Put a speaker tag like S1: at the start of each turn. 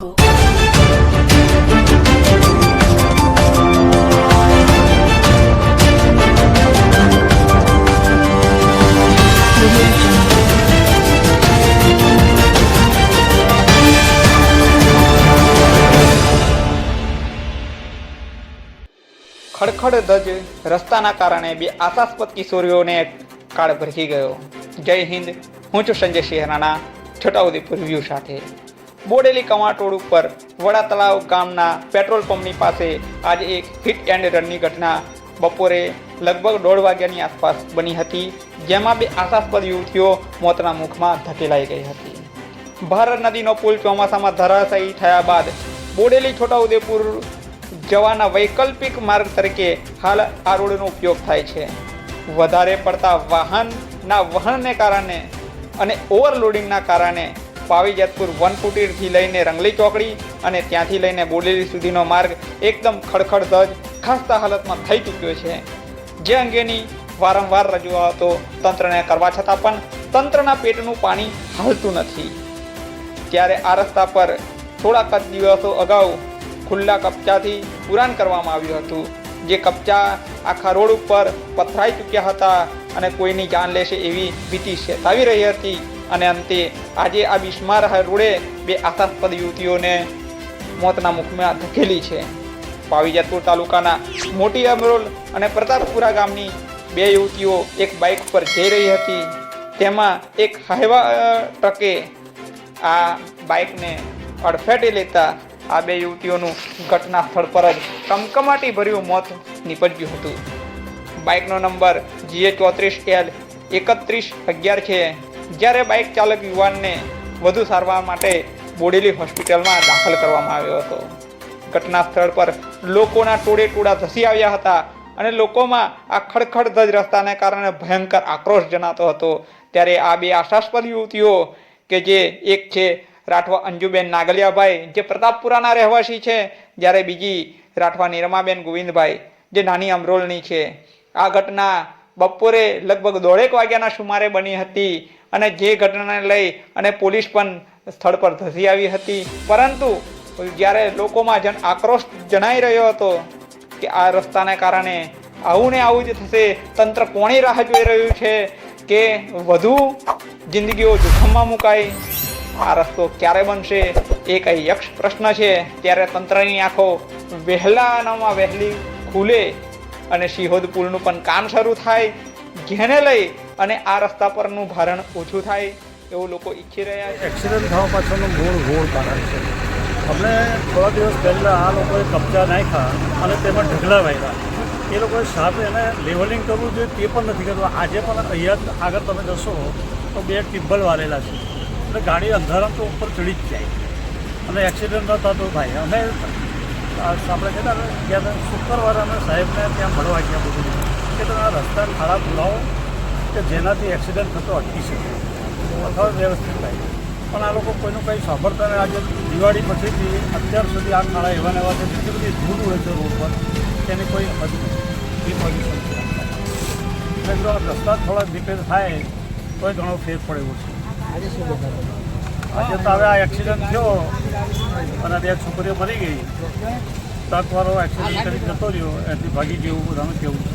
S1: ખડખડ ધજ રસ્તાના કારણે બે આશાસ્પદ કિશોરીઓને કાળ ભરખી ગયો. જય હિન્દ, હું છું સંજય શેહરાના છોટાઉદેપુર વ્યૂ સાથે. બોડેલી કવાટોડ ઉપર વડા તળાવ ગામના પેટ્રોલ પંપની પાસે આજે એક હિટ એન્ડ રનની ઘટના બપોરે લગભગ દોઢ વાગ્યાની આસપાસ બની હતી, જેમાં બે આશાસ્પદ યુવતીઓ મોતના મુખમાં ધકેલાઈ ગઈ હતી. ભારત નદીનો પુલ ચોમાસામાં ધરાશાયી થયા બાદ બોડેલી છોટાઉદેપુર જવાના વૈકલ્પિક માર્ગ તરીકે હાલ આ રોડનો ઉપયોગ થાય છે. વધારે પડતા વાહનના વહનને કારણે અને ઓવરલોડિંગના કારણે પાવીજતપુર વનકુટીરથી લઈને રંગલી ચોકડી અને ત્યાંથી લઈને બોડેલી સુધીનો માર્ગ એકદમ ખડખડ ધજ ખાસ્તા હાલતમાં થઈ ચૂક્યો છે. જે અંગેની વારંવાર રજૂઆતો તંત્રને કરવા છતાં પણ તંત્રના પેટનું પાણી હાલતું નથી. ત્યારે આ રસ્તા પર થોડાક જ દિવસો અગાઉ ખુલ્લા કપચાથી પુરાણ કરવામાં આવ્યું હતું, જે કપચા આખા રોડ ઉપર પથરાઈ ચૂક્યા હતા અને કોઈની જાન લેશે એવી ભીતિ સેતાવી રહી હતી. અને અંતે આજે આ બિસ્માર રોડે બે આશાસ્પદ યુવતીઓને મોતના મુખમાં ધકેલી છે. પાવીજાતપુર તાલુકાના મોટી અમરોલ અને પ્રતાપપુરા ગામની બે યુવતીઓ એક બાઇક પર જઈ રહી હતી. તેમાં એક હાઈવા ટ્રકે આ બાઇકને અડફેટે લેતા આ બે યુવતીઓનું ઘટના સ્થળ પર જ કમકમાટી ભર્યું મોત નીપજ્યું હતું. બાઇકનો નંબર જીએ ચોત્રીસ એલ એકત્રીસ અગિયાર છે. જ્યારે બાઇક ચાલક યુવાનને વધુ સારવાર માટે બોડેલી હોસ્પિટલમાં દાખલ કરવામાં આવ્યો હતો. ઘટના સ્થળ પર લોકોના ટોળે ટોળા ધસી આવ્યા હતા અને લોકોમાં આ ખડખડ ધજ રસ્તાને કારણે ભયંકર આક્રોશ જણાતો હતો. ત્યારે આ બે આશાસ્પદ યુવતીઓ, કે જે એક છે રાઠવા અંજુબેન નાગલિયાભાઈ, જે પ્રતાપપુરાના રહેવાસી છે, જ્યારે બીજી રાઠવા નિરમાબેન ગોવિંદભાઈ, જે નાની અમરોલની છે. આ ઘટના બપોરે લગભગ દોઢેક વાગ્યાના સુમારે બની હતી અને જે ઘટનાને લઈ અને પોલીસ પણ સ્થળ પર ધસી આવી હતી. પરંતુ જ્યારે લોકોમાં જન આક્રોશ જણાઈ રહ્યો હતો કે આ રસ્તાને કારણે આવું ને આવું જ થશે, તંત્ર કોણી રાહ જોઈ રહ્યું છે કે વધુ જિંદગીઓ જોખમમાં મુકાય? આ રસ્તો ક્યારે બનશે? એ કઈ યક્ષ પ્રશ્ન છે. ત્યારે તંત્રની આંખો વહેલાનામાં વહેલી ખુલે અને સિહોદ પુલનું પણ કામ શરૂ થાય, જેને લઈ અને આ રસ્તા પરનું ભારણ ઓછું થાય એવું લોકો ઈચ્છી રહ્યા છે.
S2: એક્સિડન્ટ થવા પાછળનું મૂળ મૂળ કારણ છે. અમને થોડા દિવસ પહેલાં આ લોકોએ કબજા નાખ્યા અને તેમાં ઢગલા વાગ્યા એ લોકોએ સાથે એને લેવલિંગ કરવું જોઈએ તે પણ નથી કરવું આજે પણ અહીંયા આગળ તમે જશો તો બે ટિબ્બલ વાળેલા છે. એટલે ગાડી અંધારામ તો ઉપર ચડી જ જાય. અને એક્સિડન્ટ ન થતો થાય આ આપણે કહેતા ને ગયા હતા, શુક્રવારે અમે સાહેબને ત્યાં મળવા ગયા બધું. કે તમે આ રસ્તા ખાડા પુરાવો કે જેનાથી એક્સિડન્ટ થતો અટકી શકે. અથવા વ્યવસ્થિત થાય. પણ આ લોકો કોઈનું કંઈ સાંભળતા નહીં. આજે દિવાળી પછીથી અત્યાર સુધી આ ખાડા એવા ને એવા છે જેટલી બધી ધૂળ હોય છે રોડ પર. તેની કોઈ હદ નથી પોઝિશન છે. એટલે જો આ રસ્તા થોડા રિપેર થાય તોય ઘણો ફેર પડે એવો છે. આજે તો હવે આ એક્સિડન્ટ થયો. અને બે છોકરીઓ મરી ગઈ. ટ્રકવાળો એક્સિડન્ટ કરી જતો રહ્યો. એથી ભાગી જેવું બધાનું કેવું છે.